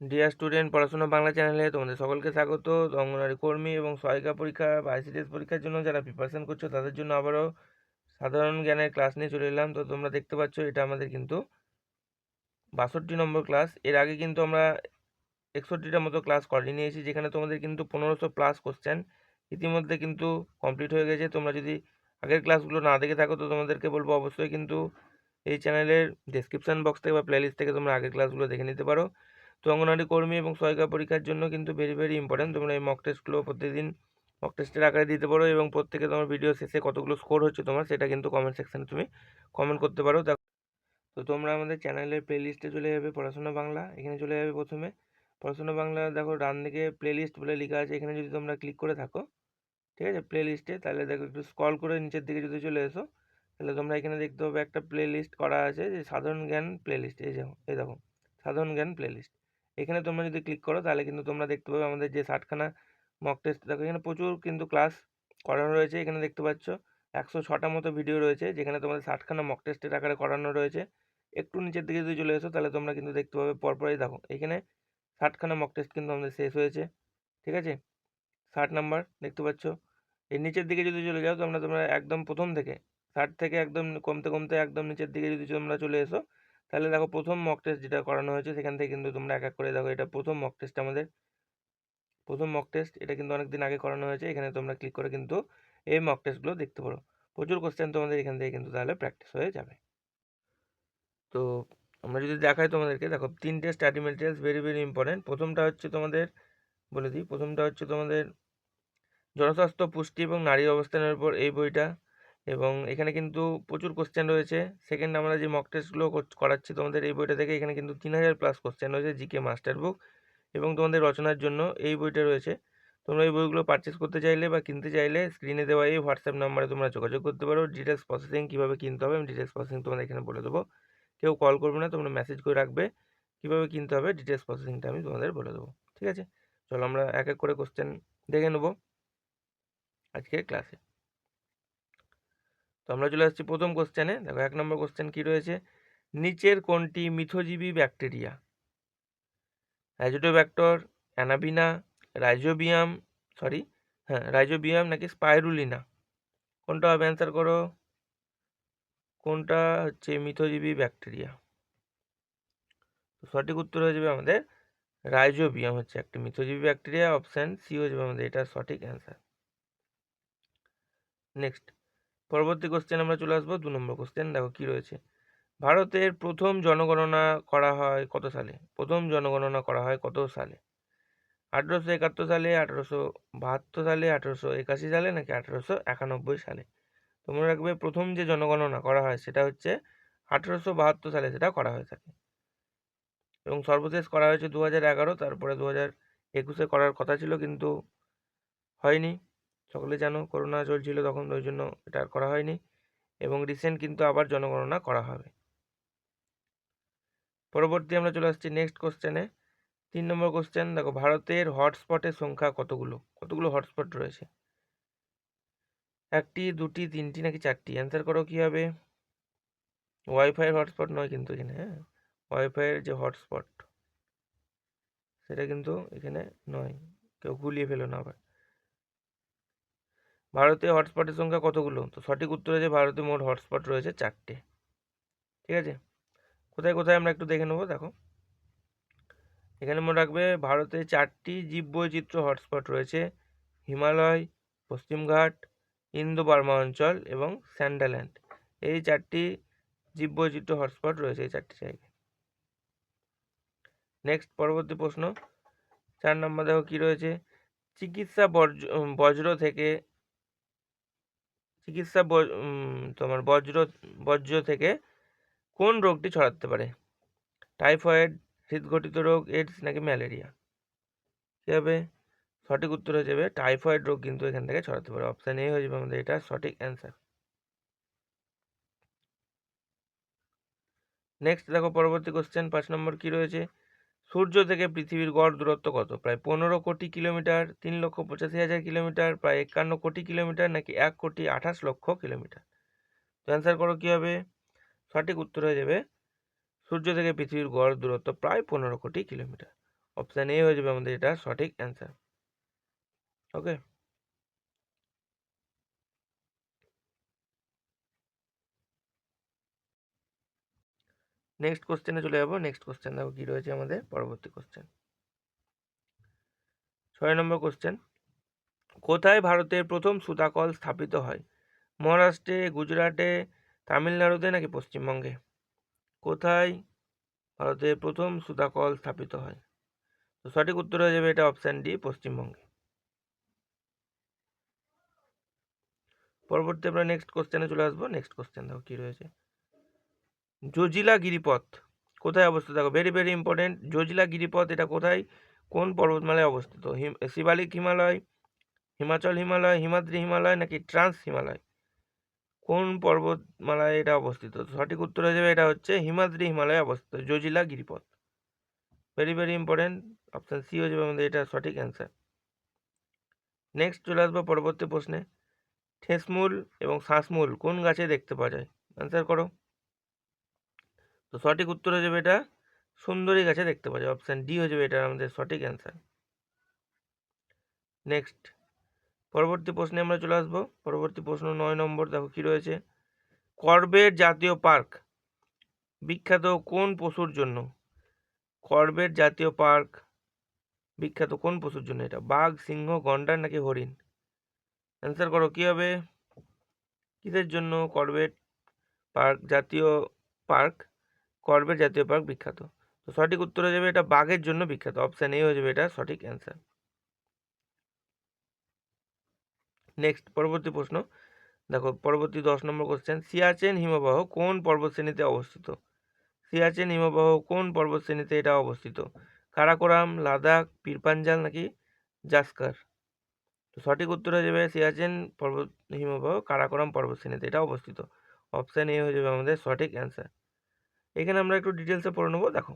Dear student পড়াশোনা বাংলা চ্যানেলে তোমাদের সকলকে স্বাগত। অঙ্গনারী কর্মী এবং সহায়িকা পরীক্ষা বা আইসিডিএস পরীক্ষার জন্য যারা প্রিপারেশন করছ, তাদের জন্য আবারও সাধারণ জ্ঞানের ক্লাস নিয়ে চলে এলাম। তো তোমরা দেখতে পাচ্ছ, এটা আমাদের কিন্তু বাষট্টি নম্বর ক্লাস এর আগে কিন্তু আমরা একষট্টিটার মতো ক্লাস করে নিয়েছি, যেখানে তোমাদের কিন্তু পনেরোশো প্লাস কোশ্চেন ইতিমধ্যে কিন্তু কমপ্লিট হয়ে গেছে। তোমরা যদি আগের ক্লাসগুলো না দেখে থাকো, তো তোমাদেরকে বলব অবশ্যই কিন্তু এই চ্যানেলের ডিসক্রিপশান বক্স থেকে বা প্লেলিস্ট থেকে তোমরা আগের ক্লাসগুলো দেখে নিতে পারো। তো অঙ্গনওয়াড়ি কর্মী এবং সহায়িকা পরীক্ষার জন্য কিন্তু ভেরি ভেরি ইম্পর্টেন্ট তোমরা এই মক টেস্টগুলো প্রতিদিন মক টেস্টের আকারে দিতে পারো এবং প্রত্যেকে তোমার ভিডিও শেষে কতগুলো স্কোর হচ্ছে তোমার সেটা কিন্তু কমেন্ট সেকশানে তুমি কমেন্ট করতে পারো। তো তোমরা আমাদের চ্যানেলের প্লেলিস্টে চলে যাবে পড়াশোনা বাংলা। এখানে চলে যাবে প্রথমে। পড়াশোনা বাংলা দেখো ডান দিকে প্লেলিস্ট বলে লেখা আছে। এখানে যদি তোমরা ক্লিক করে থাকো, ঠিক আছে? প্লেলিস্টে তাহলে দেখো একটু স্ক্রল করে নিচের দিকে যদি চলে এসো, তাহলে তোমরা এখানে দেখতে পাবে একটা প্লেলিস্ট করা আছে যে সাধারণ জ্ঞান প্লেলিস্ট এই দেখো এই দেখো, সাধারণ জ্ঞান প্লেলিস্ট এখানে তোমরা যদি ক্লিক করো, তাহলে কিন্তু তোমরা দেখতে পাবে আমাদের যে ষাটখানা মক টেস্ট দেখো এখানে প্রচুর কিন্তু ক্লাস করানো রয়েছে। এখানে দেখতে পাচ্ছ, একশো ছটা মতো ভিডিও রয়েছে, যেখানে তোমাদের ষাটখানা মক টেস্টের আকারে করানো রয়েছে। একটু নিচের দিকে যদি চলে এসো, তাহলে তোমরা কিন্তু দেখতে পাবে পরপরই দেখো, এখানে ষাটখানা মক টেস্ট কিন্তু আমাদের শেষ হয়েছে। ঠিক আছে? ষাট নাম্বার দেখতে পাচ্ছ? এর নিচের দিকে যদি চলে যাও, তোমরা তোমরা একদম প্রথম থেকে, ষাট থেকে একদম কমতে কমতে একদম নিচের দিকে যদি তোমরা চলে এসো তাহলে দেখো প্রথম মক টেস্ট যেটা করানো হয়েছে, সেখান থেকে কিন্তু তোমরা এক এক করে দেখো এটা প্রথম মক টেস্ট আমাদের। প্রথম মক টেস্ট এটা কিন্তু অনেক দিন আগে করানো হয়েছে, এখানে তোমরা ক্লিক করে কিন্তু এই মক টেস্টগুলো দেখতে পারো। প্রচুর কোশ্চেন তোমাদের এখান থেকে কিন্তু তাহলে প্র্যাকটিস হয়ে যাবে। তো আমরা যদি দেখাই তোমাদেরকে, দেখো তিনটে study materials very very important প্রথমটা হচ্ছে তোমাদের, বলে দিই, প্রথমটা হচ্ছে তোমাদের জনস্বাস্থ্য, পুষ্টি এবং নারী অবস্থানের উপর এই বইটা। এবং এখানে কিন্তু প্রচুর কোশ্চেন রয়েছে। সেকেন্ড আমরা যে মক টেস্টগুলো করাচ্ছি তোমাদের এই বইটা থেকে এখানে কিন্তু তিন হাজার প্লাস কোশ্চেন রয়েছে জিকে মাস্টার বুক এবং তোমাদের রচনার জন্য এই বইটা রয়েছে। তোমরা এই বইগুলো পারচেস করতে চাইলে বা কিনতে চাইলে স্ক্রিনে দেওয়া এই হোয়াটসঅ্যাপ নাম্বারে তোমরা যোগাযোগ করতে পারো। ডিটেলস প্রসেসিং কীভাবে কিনতে হবে আমি ডিটেলস প্রসেসিং তোমাদের এখানে বলে দেবো। কেউ কল করবে না, তোমরা মেসেজ করে রাখবে। কীভাবে কিনতে হবে ডিটেলস প্রসেসিংটা আমি তোমাদের বলে দেবো। ঠিক আছে? চলো আমরা এক এক করে কোশ্চেন দেখে নেব আজকের ক্লাসে আমরা চলে আসছি প্রথম কোশ্চেনে দেখো, এক নম্বর কোশ্চেন কি রয়েছে? নিচের কোনটি মিথোজীবী ব্যাকটেরিয়া রাইজোটোব্যাক্টর অ্যানাবিনা রাইজোবিয়াম সরি হ্যাঁ রাইজোবিয়াম নাকি স্পাইরুলিনা কোনটা হবে? অ্যান্সার করো। কোনটা হচ্ছে মিথোজীবী ব্যাকটেরিয়া সঠিক উত্তর হয়ে যাবে আমাদের রাইজোবিয়াম হচ্ছে একটি মিথোজীবী ব্যাকটেরিয়া অপশান সি হয়ে যাবে আমাদের এটা সঠিক অ্যান্সার নেক্সট পরবর্তী কোশ্চেন আমরা চলে আসব, দু নম্বর কোশ্চেন দেখো কী রয়েছে। ভারতের প্রথম জনগণনা করা হয় কত সালে? প্রথম জনগণনা করা হয় কত সালে? আঠেরোশো একাত্তর সালে, আঠেরোশো বাহাত্তর সালে, আঠেরোশো একাশি সালে, নাকি আঠেরোশো একানব্বই সালে? তোমরা রাখবে, প্রথম যে জনগণনা করা হয় সেটা হচ্ছে আঠেরোশো বাহাত্তর সালে সেটা করা হয়ে থাকে। এবং সর্বশেষ করা হয়েছে দু হাজার এগারো, তারপরে দু হাজার একুশে করার কথা ছিল, কিন্তু হয়নি। সকলে জানো করোনা চলছিল তখন ওই জন্য এটা আর করা হয়নি এবং রিসেন্ট কিন্তু আবার জনগণনা করা হবে। পরবর্তী আমরা চলে আসছি নেক্সট কোশ্চেনে তিন নম্বর কোশ্চেন দেখো ভারতের হটস্পটের সংখ্যা কতগুলো? কতগুলো হটস্পট রয়েছে? একটি, দুটি, তিনটি নাকি চারটি? অ্যান্সার করো কী হবে? ওয়াইফাইয়ের হটস্পট নয় কিন্তু এখানে হ্যাঁ? ওয়াইফাইয়ের যে হটস্পট সেটা কিন্তু এখানে নয়। কেউ গুলিয়ে ফেলো না আবার। ভারতে হটস্পটের সংখ্যা কতগুলো? তো সঠিক উত্তর হচ্ছে ভারতে মোট হটস্পট রয়েছে চারটে। ঠিক আছে? কোথায় কোথায় আমরা একটু দেখে নেব, দেখো। এখানে মনে রাখবে ভারতে চারটি জীববৈচিত্র্য হটস্পট রয়েছে। হিমালয় পশ্চিমঘাট ইন্দো বার্মা অঞ্চল এবং স্যান্ডাল্যান্ড এই চারটি জীববৈচিত্র্য হটস্পট রয়েছে এই চারটি জায়গায়। নেক্সট পরবর্তী প্রশ্ন। চার নম্বর দেখো কী রয়েছে? চিকিৎসা বর্জ বজ্র থেকে চিকিৎসা তোমার বজ্র বজ্র থেকে কোন রোগটি ছড়াতে পারে? টাইফয়েড, হৃদঘটিত রোগ, এইডস নাকি ম্যালেরিয়া? কী হবে সঠিক উত্তর হয়ে যাবে, টাইফয়েড রোগ কিন্তু এখান থেকে ছড়াতে পারে। অপশান এ হয়ে যাবে আমাদের এটা, সঠিক অ্যান্সার নেক্সট দেখো, পরবর্তী কোশ্চেন পাঁচ নম্বর কী রয়েছে? সূর্য থেকে পৃথিবীর গড় দূরত্ব কত? প্রায় পনেরো কোটি কিলোমিটার, তিন লক্ষ পঁচাশি হাজার কিলোমিটার, প্রায় একান্ন কোটি কিলোমিটার নাকি এক কোটি আঠাশ লক্ষ কিলোমিটার? তো অ্যান্সার করো কী হবে? সঠিক উত্তর হয়ে যাবে, সূর্য থেকে পৃথিবীর গড় দূরত্ব প্রায় পনেরো কোটি কিলোমিটার। অপশান এ হয়ে যাবে আমাদের এটা সঠিক অ্যান্সার ওকে নেক্সট কোশ্চেনে চলে যাব। নেক্সট কোশ্চেন দেখো কী রয়েছে আমাদের। পরবর্তী কোশ্চেন ছয় নম্বর কোশ্চেন কোথায় ভারতের প্রথম সুতাকল স্থাপিত হয়? মহারাষ্ট্রে, গুজরাটে, তামিলনাড়ুতে নাকি পশ্চিমবঙ্গে? কোথায় ভারতের প্রথম সুতাকল স্থাপিত হয়? তো সঠিক উত্তর হয়ে যাবে এটা অপশান ডি পশ্চিমবঙ্গে। পরবর্তী আমরা নেক্সট কোশ্চেনে চলে আসব। নেক্সট কোশ্চেন দেখো কী রয়েছে। জজিলা গিরিপথ। কোথায় অবস্থিত? দেখো ভেরি ভেরি ইম্পর্টেন্ট জজিলা গিরিপথ, এটা কোথায়? কোন পর্বতমালায় অবস্থিত? শিবালিক হিমালয়, হিমাচল হিমালয়, হিমাদ্রি হিমালয়, নাকি ট্রান্স হিমালয়? কোন পর্বতমালায় এটা অবস্থিত? সঠিক উত্তর যাবে, এটা হচ্ছে হিমাদ্রি হিমালয়ে অবস্থিত, Zojila গিরিপথ। Very very important option C হয়ে যাবে আমাদের এটা সঠিক অ্যান্সার নেক্সট চলে আসব পরবর্তী প্রশ্নে। ঠেসমূল এবং শ্বাসমূল কোন গাছে দেখতে পাওয়া যায়? অ্যান্সার করো। তো সঠিক উত্তর হয়ে যাবে এটা সুন্দরী গাছে দেখতে পাওয়া যায় অপশান ডি হয়ে যাবে এটা আমাদের সঠিক অ্যান্সার নেক্সট পরবর্তী প্রশ্নে আমরা চলে আসব। পরবর্তী প্রশ্ন নয় নম্বর, দেখো কী রয়েছে? করবেট জাতীয় পার্ক বিখ্যাত কোন পশুর জন্য? করবেট জাতীয় পার্ক বিখ্যাত কোন পশুর জন্য এটা? বাঘ, সিংহ, গন্ডার নাকি হরিণ? অ্যান্সার করো, কী হবে? কিসের জন্য করবেট পার্ক জাতীয় পার্ক? করবেট জাতীয় পার্ক বিখ্যাত। তো সঠিক উত্তর হয়ে যাবে এটা বাঘের জন্য বিখ্যাত। অপশান এ হয়ে যাবে এটা সঠিক অ্যান্সার নেক্সট পরবর্তী প্রশ্ন। দেখো, পরবর্তী দশ নম্বর কোশ্চেন সিয়াচেন হিমবাহ কোন পর্বতশ্রেণীতে অবস্থিত? সিয়াচেন হিমবাহ কোন পর্বতশ্রেণীতে এটা অবস্থিত? কারাকোরাম, লাদাখ, পীরপাঞ্জাল নাকি জাস্কার? তো সঠিক উত্তর হয়ে যাবে সিয়াচেন পর্বত হিমবাহ কারাকোরাম পর্বতশ্রেণীতে এটা অবস্থিত। অপশান এ হয়ে যাবে আমাদের সঠিক অ্যান্সার এখানে আমরা একটু ডিটেলসে পড়ে নেব, দেখো।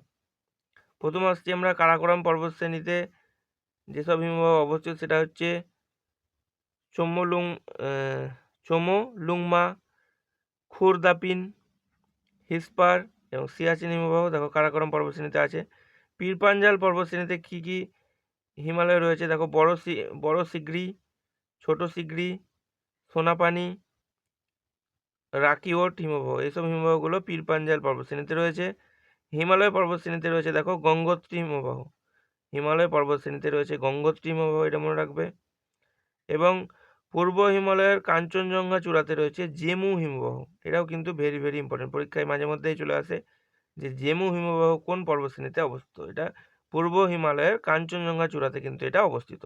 প্রথম আসছি আমরা কারাকোরাম পর্বতশ্রেণীতে যেসব হিমবাহ অবস্থিত সেটা হচ্ছে চোমলুং চোমো লুংমা খুরদাপিন, হিসপার এবং সিয়াচিন হিমবাহ। দেখো কারাকরম পর্বতশ্রেণীতে আছে। পীরপাঞ্জাল পর্বতশ্রেণীতে কী কী হিমালয় রয়েছে? দেখো বড় সি বড় সিগড়ি ছোট সিগড়ি সোনাপানি রাকিওট হিমবাহ এইসব হিমবাহগুলো পীরপাঞ্জাল পর্বতশ্রেণীতে রয়েছে। হিমালয় পর্বতশ্রেণীতে রয়েছে, দেখো, গঙ্গোত্রী হিমবাহ। হিমালয় পর্বতশ্রেণীতে রয়েছে গঙ্গোত্রী হিমবাহ, এটা মনে রাখবে। এবং পূর্ব হিমালয়ের কাঞ্চনজঙ্ঘা চূড়াতে রয়েছে জেমু হিমবাহ, এটাও কিন্তু ভেরি ভেরি ইম্পর্টেন্ট পরীক্ষায় মাঝে মধ্যেই চলে আসে যে জেমু হিমবাহ কোন পর্বতশ্রেণীতে অবস্থিত? এটা পূর্ব হিমালয়ের কাঞ্চনজঙ্ঘা চূড়াতে কিন্তু এটা অবস্থিত।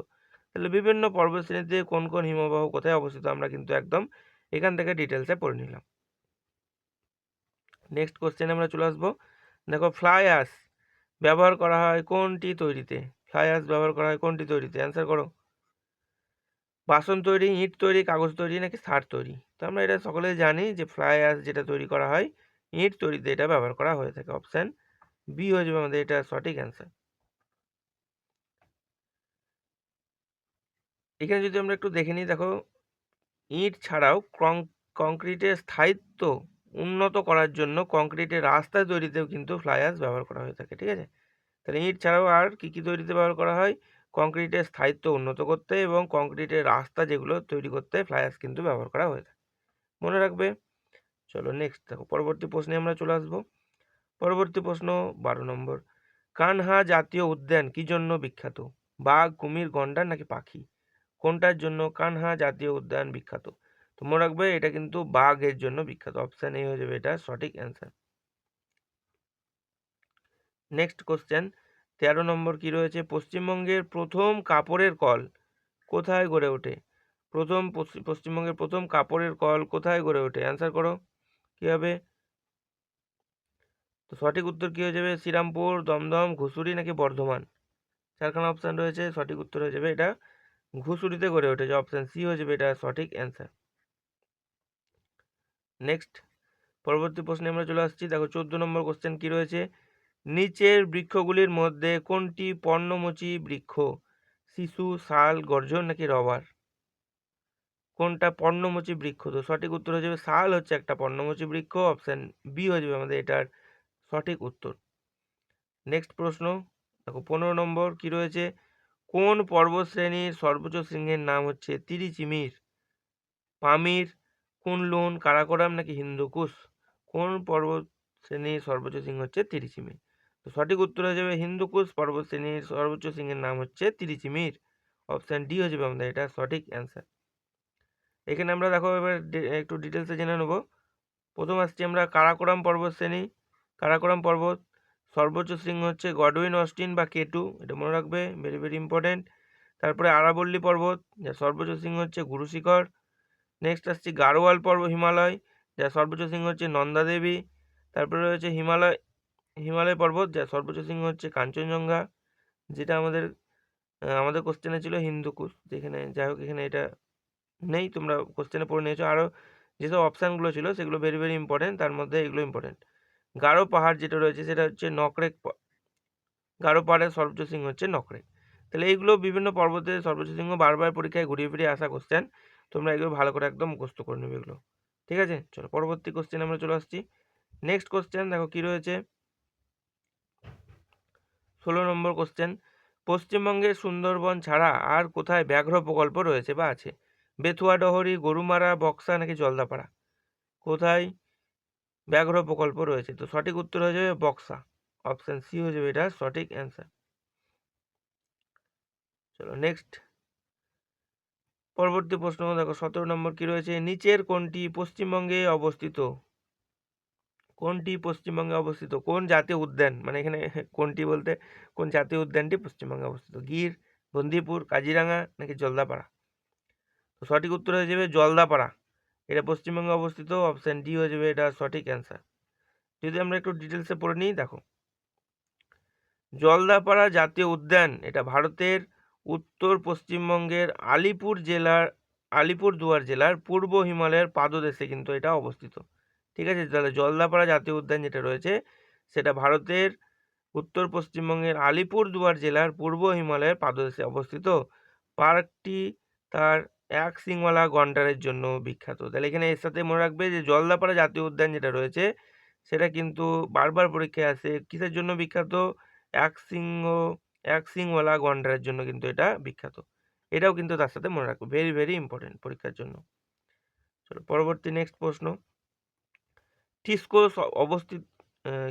তাহলে বিভিন্ন পর্বতশ্রেণীতে কোন কোন হিমবাহ কোথায় অবস্থিত? আমরা কিন্তু একদম এখান থেকে ডিটেলসে পড়ে নিলাম। নেক্সট কোশ্চেনে আমরা চলে আসব। দেখো ফ্লাই অ্যাশ ব্যবহার করা হয় কোনটি তৈরিতে? ফ্লাই অ্যাশ ব্যবহার করা হয় কোনটি তৈরিতে? অ্যান্সার করো। বাসন তৈরি, ইট তৈরি, কাগজ তৈরি নাকি সার তৈরি? তো আমরা এটা সকলেই জানি যে ফ্লাই অ্যাশ যেটা তৈরি করা হয়, ইঁট তৈরিতে এটা ব্যবহার করা হয়ে থাকে। অপশান বি হয়ে যাবে আমাদের এটা সঠিক অ্যান্সার এখানে যদি আমরা একটু দেখে নিই, দেখো ইঁট ছাড়াও কংক্রিটের স্থায়িত্ব উন্নত করার জন্য কংক্রিটের রাস্তা তৈরিতেও কিন্তু ফ্লাই অ্যাশ ব্যবহার করা হয়ে থাকে, ঠিক আছে? তাহলে ইঁট ছাড়াও আর কী কী তৈরিতে ব্যবহার করা হয়? কংক্রিটের স্থায়িত্ব উন্নত করতে এবং কংক্রিটের রাস্তা যেগুলো তৈরি করতে ফ্লাই অ্যাশ কিন্তু ব্যবহার করা হয়ে থাকে। মনে রাখবে? চলো নেক্সট দেখো, পরবর্তী প্রশ্নে আমরা চলে আসব। পরবর্তী প্রশ্ন বারো নম্বর। কানহা জাতীয় উদ্যান কী জন্য বিখ্যাত? বাঘ, কুমির, গন্ডার নাকি পাখি? কোনটার জন্য কানহা জাতীয় উদ্যান বিখ্যাত? তো মনে রাখবে এটা কিন্তু বাঘের জন্য বিখ্যাত। অপশান এ হয়ে যাবে এটা সঠিক অ্যান্সার নেক্সট কোশ্চেন তেরো নম্বর কি রয়েছে? পশ্চিমবঙ্গের প্রথম কাপড়ের কল কোথায় গড়ে ওঠে? প্রথম পশ্চিমবঙ্গের প্রথম কাপড়ের কল কোথায় গড়ে ওঠে? অ্যান্সার করো। কী হবে? তো সঠিক উত্তর কী হয়ে যাবে? শ্রীরামপুর, দমদম ঘুষুরি নাকি বর্ধমান? চারখানা অপশান রয়েছে, সঠিক উত্তর হয়ে যাবে এটা ঘুষুরিতে গড়ে ওঠেছে অপশান সি হয়ে যাবে এটা সঠিক অ্যান্সার নেক্সট পরবর্তী প্রশ্নে আমরা চলে আসছি। দেখো, চোদ্দ নম্বর কোশ্চেন কী রয়েছে? নিচের বৃক্ষগুলির মধ্যে কোনটি পর্ণমোচী বৃক্ষ? শিশু, শাল, গর্জন নাকি রবার? কোনটা পর্ণমোচী বৃক্ষ? তো সঠিক উত্তর হয়ে যাবে শাল হচ্ছে একটা পর্ণমোচী বৃক্ষ। অপশান বি হয়ে যাবে আমাদের এটার সঠিক উত্তর। নেক্সট প্রশ্ন, দেখো, পনেরো নম্বর কি রয়েছে? কোন পর্বতশ্রেণীর সর্বোচ্চ শৃঙ্গের নাম হচ্ছে তিরিচিমির? পামির, কুনলুন, কারাকোরাম নাকি হিন্দুকুশ? কোন পর্বত শ্রেণির সর্বোচ্চ শৃঙ্গ হচ্ছে তিরিচিমির? তো সঠিক উত্তর হয়ে যাবে হিন্দুকুশ পর্বত শ্রেণির সর্বোচ্চ শৃঙ্গের নাম হচ্ছে তিরিচিমির। অপশান ডি হয়ে যাবে আমাদের এটা সঠিক অ্যান্সার। এখানে আমরা দেখো এবার একটু ডিটেলসে জেনে নেব। প্রথম আসছি আমরা কারাকোরাম পর্বত শ্রেণি কারাকোরাম পর্বত সর্বোচ্চ শৃঙ্গ হচ্ছে গডউইন অস্টিন বা কেটু এটা মনে রাখবে ভেরি ভেরি ইম্পর্টেন্ট তারপরে আরাবল্লী পর্বত, যার সর্বোচ্চ শৃঙ্গ হচ্ছে গুরুশিখর নেক্সট আসছে গারোয়াল পর্ব, হিমালয়, যার সর্বোচ্চ শৃঙ্গ হচ্ছে নন্দাদেবী তারপরে রয়েছে হিমালয় হিমালয় পর্বত, যার সর্বোচ্চ শৃঙ্গ হচ্ছে কাঞ্চনজঙ্ঘা, যেটা আমাদের আমাদের কোশ্চেনে ছিল হিন্দুকুশ যেখানে, যাই হোক, এখানে এটা নেই, তোমরা কোশ্চেনে পড়ে নিয়েছো। আরও যেসব অপশানগুলো ছিল, সেগুলো ভেরি ভেরি ইম্পর্টেন্ট তার মধ্যে এগুলো ইম্পর্টেন্ট গারো পাহাড় যেটা রয়েছে সেটা হচ্ছে নকরেক গারো পাহাড়ের সর্বোচ্চ শৃঙ্গ হচ্ছে নকরেক। তাহলে এইগুলো বিভিন্ন পর্বতে সর্বোচ্চ শৃঙ্গ বারবার পরীক্ষায় ঘুরিয়ে ফিরিয়ে আসা কোশ্চেন তোমরা এগুলো ভালো করে একদম মুখস্থ করে নেবে এগুলো। ঠিক আছে? চলো পরবর্তী কোশ্চেন আমরা চলে আসছি। নেক্সট কোশ্চেন দেখো কি রয়েছে? ষোলো নম্বর কোশ্চেন পশ্চিমবঙ্গের সুন্দরবন ছাড়া আর কোথায় ব্যাঘ্র প্রকল্প রয়েছে বা আছে? বেথুয়া, ডহরি, গরুমারা, বক্সা নাকি জলদাপাড়া? কোথায়? ব্যাঘ্র প্রকল্প রয়েছে। তো সঠিক উত্তর হয়ে যাবে বক্সা। অপশান সি হয়ে যাবে এটা সঠিক অ্যান্সার চলো নেক্সট পরবর্তী প্রশ্ন, দেখো সতেরো নম্বর কি রয়েছে? নিচের কোনটি পশ্চিমবঙ্গে অবস্থিত? কোনটি পশ্চিমবঙ্গে অবস্থিত? কোন জাতীয় উদ্যান? মানে এখানে কোনটি বলতে কোন জাতীয় উদ্যানটি পশ্চিমবঙ্গে অবস্থিত? গির, বন্দিপুর, কাজিরাঙা নাকি জলদাপাড়া? তো সঠিক উত্তর হয়ে যাবে জলদাপাড়া। এটা পশ্চিমবঙ্গে অবস্থিত অপশান ডি হয়ে যাবে, এটা সঠিক অ্যান্সার যদি আমরা একটু ডিটেলসে পড়ে নিই, দেখো। জলদাপাড়া জাতীয় উদ্যান, এটা ভারতের উত্তর পশ্চিমবঙ্গের আলিপুর জেলার আলিপুরদুয়ার জেলার পূর্ব হিমালয়ের পাদদেশে কিন্তু এটা অবস্থিত। ঠিক আছে, তাহলে জলদাপাড়া জাতীয় উদ্যান যেটা রয়েছে, সেটা ভারতের উত্তর পশ্চিমবঙ্গের আলিপুরদুয়ার জেলার পূর্ব হিমালয়ের পাদদেশে অবস্থিত। পার্কটি তার এক সিংওয়ালা গন্ডারের জন্য বিখ্যাত। তাহলে এখানে এর সাথে মনে রাখবে যে জলদাপাড়া জাতীয় উদ্যান যেটা রয়েছে, সেটা কিন্তু বারবার পরীক্ষায় আসে। কিসের জন্য বিখ্যাত? এক সিংহ, এক সিংওয়ালা গন্ডারের জন্য কিন্তু এটা বিখ্যাত। এটাও কিন্তু তার সাথে মনে রাখবে। ভেরি ভেরি ইম্পর্টেন্ট পরীক্ষার জন্য। চলো, পরবর্তী নেক্সট প্রশ্ন। টিস্কো অবস্থিত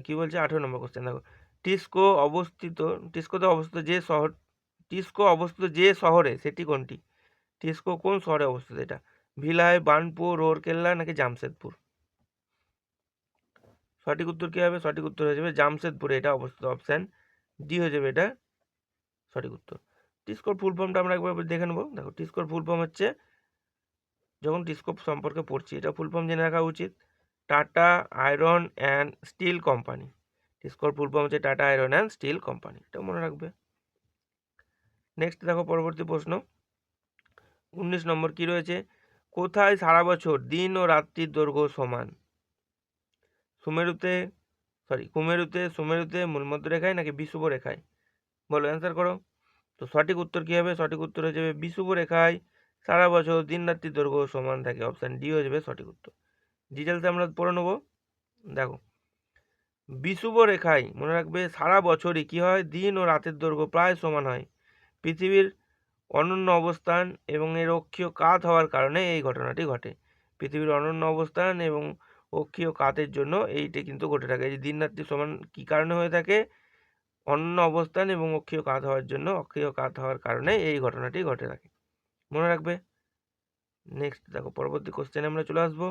কি বলছে? আঠেরো নম্বর কোশ্চেন দেখো, টিস্কো অবস্থিত, টিস্কোতে অবস্থিত যে শহর, টিস্কো অবস্থিত যে শহরে, সেটি কোনটি? টিস্কো কোন শহরে অবস্থিত এটা? ভিলাই, বার্নপুর, রোরকেল্লা নাকি জামশেদপুর? সঠিক উত্তর কী হবে? সঠিক উত্তর হয়ে যাবে জামশেদপুরে এটা অবস্থিত। অপশান ডি হয়ে যাবে এটা সঠিক উত্তর। টিস্কোর ফুল ফর্মটা আমরা একবার দেখে নেব। দেখো, টিস্কোর ফুল ফর্ম হচ্ছে যখন টিস্কো সম্পর্কে পড়ছি, এটা ফুল ফর্ম জেনে রাখা উচিত। Tata iron and steel company. টিস্কোর full form হচ্ছে Tata iron and steel company. এটা মনে রাখবে। নেক্সট দেখো, পরবর্তী প্রশ্ন। উনিশ নম্বর কি রয়েছে? কোথায় সারা বছর দিন ও রাত্রির দৈর্ঘ্য সমান? সুমেরুতে সরি কুমেরুতে, সুমেরুতে মূলমধ্য রেখায় নাকি বিষুব রেখায় বলো অ্যান্সার করো। তো সঠিক উত্তর কী হবে? সঠিক উত্তর হয়ে যাবে বিষুব রেখায় সারা বছর দিন রাত্রির দৈর্ঘ্য সমান থাকে। অপশান ডি হয়ে যাবে সঠিক উত্তর। ডিটেলসে আমরা পড়ে নেব। দেখো বিষুব রেখায় মনে রাখবে সারা বছরই কী হয়? দিন ও রাতের দৈর্ঘ্য প্রায় সমান হয়। পৃথিবীর অনন্য অবস্থান এবং এর অক্ষীয় কাত হওয়ার কারণে এই ঘটনাটি ঘটে। পৃথিবীর অনন্য অবস্থান এবং অক্ষীয় কাতের জন্য এইটি কিন্তু ঘটে থাকে। এই যে দিন রাত্রি সমান কী কারণে হয়ে থাকে? অনন্য অবস্থান এবং অক্ষীয় কাত হওয়ার জন্য অক্ষীয় কাত হওয়ার কারণে এই ঘটনাটি ঘটে থাকে। মনে রাখবে? নেক্সট দেখো, পরবর্তী কোশ্চেনে আমরা চলে আসব।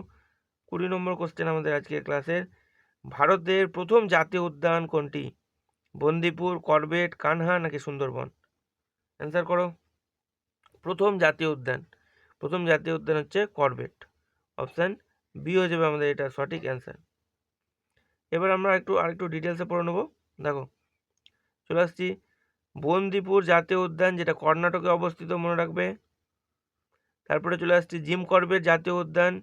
কুড়ি নম্বর কোশ্চেন আমাদের আজকের ক্লাসের ভারতের প্রথম জাতীয় উদ্যান কোনটি? বন্দিপুর, করবেট, কানহা নাকি সুন্দরবন? অ্যান্সার করো। প্রথম জাতীয় উদ্যান। প্রথম জাতীয় উদ্যান হচ্ছে করবেট। অপশান বি হয়ে যাবে আমাদের এটা সঠিক অ্যান্সার। এবার আমরা একটু, আরেকটু ডিটেলসে পড়ে নেব। দেখো, চলে আসছি। বন্দিপুর জাতীয় উদ্যান, যেটা কর্ণাটকে অবস্থিত, মনে রাখবে। তারপরে চলে আসছি জিম করবেট জাতীয় উদ্যান।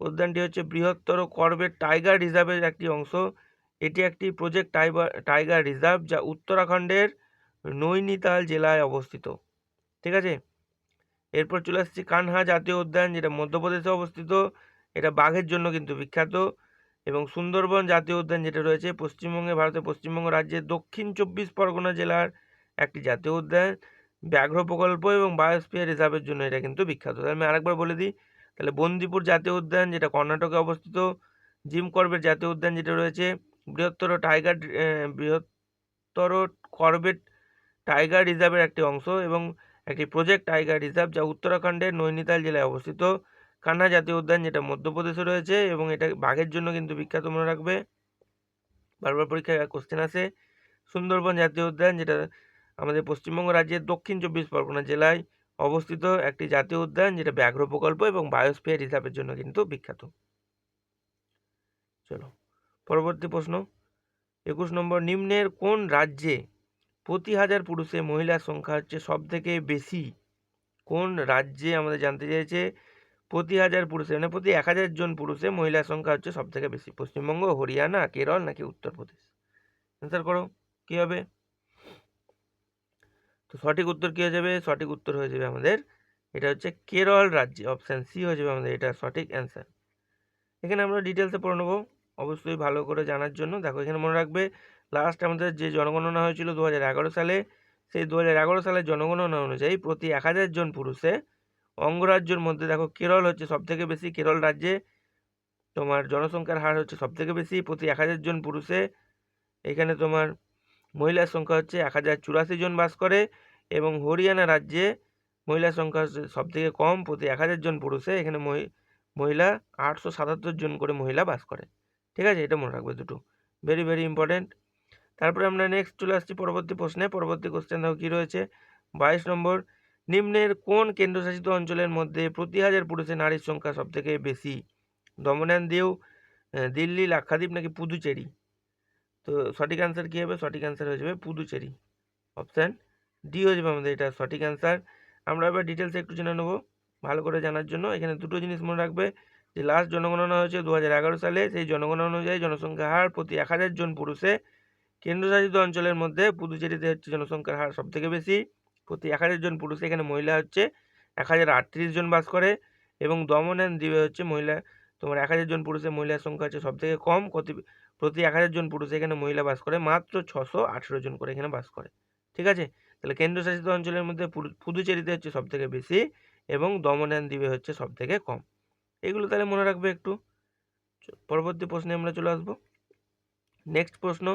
উদ্যানটি হচ্ছে বৃহত্তর করবেট টাইগার রিজার্ভের একটি অংশ। এটি একটি প্রজেক্ট টাইগার টাইগার রিজার্ভ, যা উত্তরাখণ্ডের নৈনিতাল জেলায় অবস্থিত। ঠিক আছে? এরপর চলে আসছি কানহা জাতীয় উদ্যান, যেটা মধ্যপ্রদেশে অবস্থিত। এটা বাঘের জন্য কিন্তু বিখ্যাত এবং সুন্দরবন জাতীয় উদ্যান যেটা রয়েছে পশ্চিমবঙ্গে, ভারতের পশ্চিমবঙ্গ রাজ্যের দক্ষিণ চব্বিশ পরগনা জেলার একটি জাতীয় উদ্যান। ব্যাঘ্র প্রকল্প এবং বায়োস্ফিয়ার রিজার্ভের জন্য এটা কিন্তু বিখ্যাত। তাহলে আমি আরেকবার বলে দিই, তাহলে বন্দিপুর জাতীয় উদ্যান, যেটা কর্ণাটকে অবস্থিত, জিম করবেট জাতীয় উদ্যান যেটা রয়েছে, বৃহত্তর টাইগার বৃহত্তর করবেট টাইগার রিজার্ভের একটি অংশ এবং একটি প্রজেক্ট টাইগার রিজার্ভ যা উত্তরাখণ্ডের নৈনিতাল জেলায় অবস্থিত। কান্হা জাতীয় উদ্যান যেটা মধ্যপ্রদেশে রয়েছে এবং এটা বাঘের জন্য কিন্তু বিখ্যাত মনে রাখবে। বারবার পরীক্ষায় কোশ্চেন আসে। সুন্দরবন জাতীয় উদ্যান যেটা আমাদের পশ্চিমবঙ্গ রাজ্যের দক্ষিণ চব্বিশ পরগনা জেলায় অবস্থিত একটি জাতীয় উদ্যান যেটা ব্যাঘ্র প্রকল্প এবং বায়োস্ফিয়ার রিজার্ভের জন্য কিন্তু বিখ্যাত। চলো, পরবর্তী প্রশ্ন। একুশ নম্বর, নিম্নের কোন রাজ্যে প্রতি হাজার পুরুষে মহিলার সংখ্যা হচ্ছে সব থেকে বেশি। কোন রাজ্যে আমাদের জানতে চেয়েছে প্রতি হাজার পুরুষে মানে প্রতি এক হাজার জন পুরুষে মহিলার সংখ্যা হচ্ছে সব থেকে বেশি। পশ্চিমবঙ্গ, হরিয়ানা, কেরল নাকি উত্তরপ্রদেশ? অ্যান্সার করো, কী হবে? তো সঠিক উত্তর কী হয়ে যাবে? সঠিক উত্তর হয়ে যাবে আমাদের, এটা হচ্ছে কেরল রাজ্যে। অপশান সি হয়ে যাবে আমাদের এটা সঠিক অ্যান্সার এখানে আমরা ডিটেলসে পড়ে নেব। অবশ্যই ভালো করে জানার জন্য। দেখো, এখানে মনে রাখবে লাস্ট আমাদের যে জনগণনা হয়েছিল দু হাজার এগারো সালে, সেই দু হাজার এগারো সালের জনগণনা অনুযায়ী প্রতি এক হাজার জন পুরুষে অঙ্গরাজ্যের মধ্যে, দেখো কেরল হচ্ছে সবথেকে বেশি, কেরল রাজ্যে তোমার জনসংখ্যার হার হচ্ছে সবথেকে বেশি, প্রতি এক হাজার জন পুরুষে এখানে তোমার মহিলার সংখ্যা হচ্ছে এক হাজার চুরাশি জন বাস করে এবং হরিয়ানা রাজ্যে মহিলার সংখ্যা হচ্ছে সবথেকে কম, প্রতি এক হাজার জন পুরুষে এখানে মহি- মহিলা আটশো সাতাত্তর জন করে মহিলা বাস করে। ঠিক আছে? এটা মনে রাখবে দুটো। ভেরি ভেরি ইম্পর্ট্যান্ট তারপরে আমরা নেক্সট চলে আসছি পরবর্তী প্রশ্নে। পরবর্তী কোশ্চেন দেখো কী রয়েছে? বাইশ নম্বর, নিম্নের কোন কেন্দ্রশাসিত অঞ্চলের মধ্যে প্রতি হাজার পুরুষে নারীর সংখ্যা সবথেকে বেশি? দমন দিউ দিল্লি, লাক্ষাদ্বীপ নাকি পুদুচেরি? তো সঠিক অ্যান্সার কী হবে? সঠিক অ্যান্সার হয়ে যাবে পুদুচেরি। অপশান ডি হয়ে যাবে আমাদের এটা সঠিক অ্যান্সার আমরা এবার ডিটেলসে একটু জেনে নেব ভালো করে জানার জন্য। এখানে দুটো জিনিস মনে রাখবে, যে লাস্ট জনগণনা হয়েছে দু হাজার এগারো সালে। সেই জনগণনা অনুযায়ী জনসংখ্যার হার প্রতি এক হাজার জন পুরুষে কেন্দ্রশাসিত অঞ্চলের মধ্যে পুদুচেরিতে হচ্ছে জনসংখ্যার হার সবথেকে বেশি। প্রতি এক হাজার জন পুরুষ এখানে মহিলা হচ্ছে এক হাজার আটত্রিশ জন বাস করে এবং দমন অ্যান্ড দ্বীপে হচ্ছে মহিলা। তোমার এক হাজার জন পুরুষের মহিলার সংখ্যা হচ্ছে সবথেকে কম প্রতি এক হাজার জন পুরুষ এখানে মহিলা বাস করে, মাত্র ছশো আঠেরো জন করে এখানে বাস করে। ঠিক আছে? তাহলে কেন্দ্রশাসিত অঞ্চলের মধ্যে পুদুচেরিতে হচ্ছে সবথেকে বেশি এবং দমন অ্যান্ড দ্বীপে হচ্ছে সবথেকে কম। এগুলো তাহলে মনে রাখবে একটু। পরবর্তী প্রশ্নে আমরা চলে আসব। নেক্সট প্রশ্ন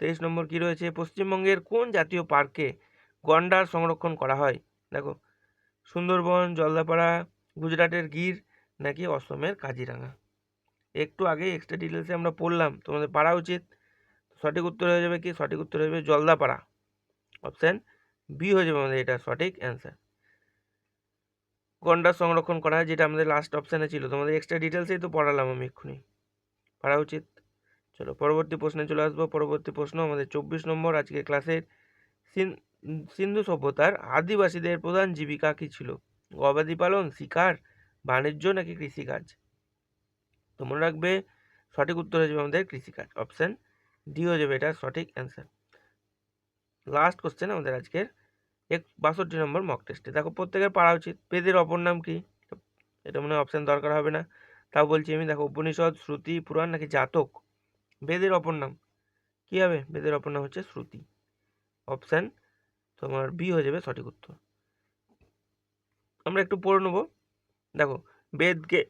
তেইশ নম্বর কী রয়েছে? পশ্চিমবঙ্গের কোন জাতীয় পার্কে গন্ডার সংরক্ষণ করা হয়? দেখো, সুন্দরবন, জলদাপাড়া, গুজরাটের গির নাকি অসমের কাজিরাঙা? একটু আগে এক্সট্রা ডিটেলসে আমরা পড়লাম, তোমাদের পাড়া উচিত। সঠিক উত্তর হয়ে যাবে কি? সঠিক উত্তর হয়ে যাবে জলদাপাড়া। অপশান বি হয়ে যাবে আমাদের এটা সঠিক অ্যান্সার গন্ডার সংরক্ষণ করা হয়, যেটা আমাদের লাস্ট অপশানে ছিল। তোমাদের এক্সট্রা ডিটেলসেই তো পড়ালাম আমি এক্ষুনি। পারা উচিত। চলো, পরবর্তী প্রশ্নে চলে আসব। পরবর্তী প্রশ্ন, আমাদের চব্বিশ নম্বর, আজকের ক্লাসের সিন- সিন্ধু সভ্যতার আদিবাসীদের প্রধান জীবিকা কী ছিল? গবাদি পালন, শিকার, বাণিজ্য নাকি কৃষিকাজ? তো মনে রাখবে, সঠিক উত্তর হয়ে যাবে আমাদের কৃষিকাজ। অপশান ডি যাবে এটা সঠিক অ্যান্সার। লাস্ট কোশ্চেন আমাদের আজকের এক বাষট্টি নম্বর মক টেস্টে দেখো, প্রত্যেকের পারা উচিত। বেদের অপর নাম কি? এটা মনে হয় অপশান দরকার হবে না। তাও বলছি আমি, দেখো, উপনিষদ, শ্রুতি, পুরাণ নাকি জাতক? বেদের অপর নাম। কী হবে? বেদের অপর নাম হচ্ছে শ্রুতি। অপশান তোমার বি হয়ে যাবে সঠিক উত্তর। আমরা একটু পড়ে নেব। দেখো, বেদকে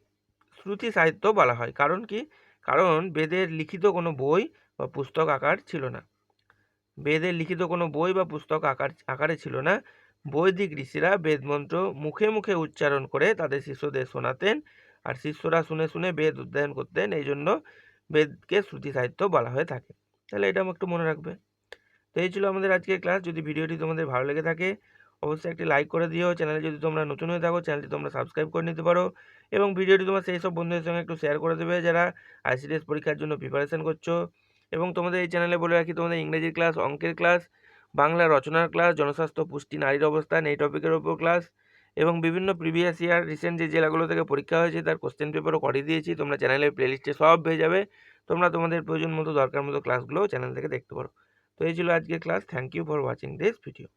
শ্রুতি সাহিত্য বলা হয়। কারণ কি? কারণ বেদের লিখিত কোনো বই বা পুস্তক আকার ছিল না। বেদের লিখিত কোনো বই বা পুস্তক আকার, আকারে ছিল না। বৈদিক ঋষিরা বেদমন্ত্র মুখে মুখে উচ্চারণ করে তাদের শিষ্যদের শোনাতেন। আর শিষ্যরা শুনে শুনে বেদ অধ্যয়ন করতেন। এই জন্য বেদকে শ্রুতি সাহিত্য বলা হয়ে থাকে। তাহলে এটা একটু মনে রাখবে। তো এই ছিল আমাদের আজকের ক্লাস। যদি ভিডিওটি তোমাদের ভালো লেগে থাকে, অবশ্যই একটি লাইক করে দিও। চ্যানেলে যদি তোমরা নতুন হয়ে থাকো, চ্যানেলটি তোমরা সাবস্ক্রাইব করে নিতে পারো। এবং ভিডিওটি তোমার সেই সব বন্ধুদের সঙ্গে একটু শেয়ার করে দেবে যারা আইসিডিএস পরীক্ষার জন্য প্রিপারেশন করছ। এবং তোমাদের এই চ্যানেলে বলে রাখি, তোমাদের ইংরেজির ক্লাস অঙ্কের ক্লাস বাংলা রচনার ক্লাস জনস্বাস্থ্য, পুষ্টি, নারীর অবস্থান এই টপিকের ওপর ক্লাস এবং বিভিন্ন প্রিভিয়াস ইয়ার রিসেন্ট যে জেলাগুলো থেকে পরীক্ষা হয়েছে, তার কোশ্চেন পেপারও করিয়ে দিয়েছি। তোমরা চ্যানেলের প্লেলিস্টে সব পেয়ে যাবে। তোমরা তোমাদের প্রয়োজন মতো দরকার মতো ক্লাসগুলো চ্যানেল থেকে দেখতে পারো। তো এই ছিল আজকের class thank you for watching this video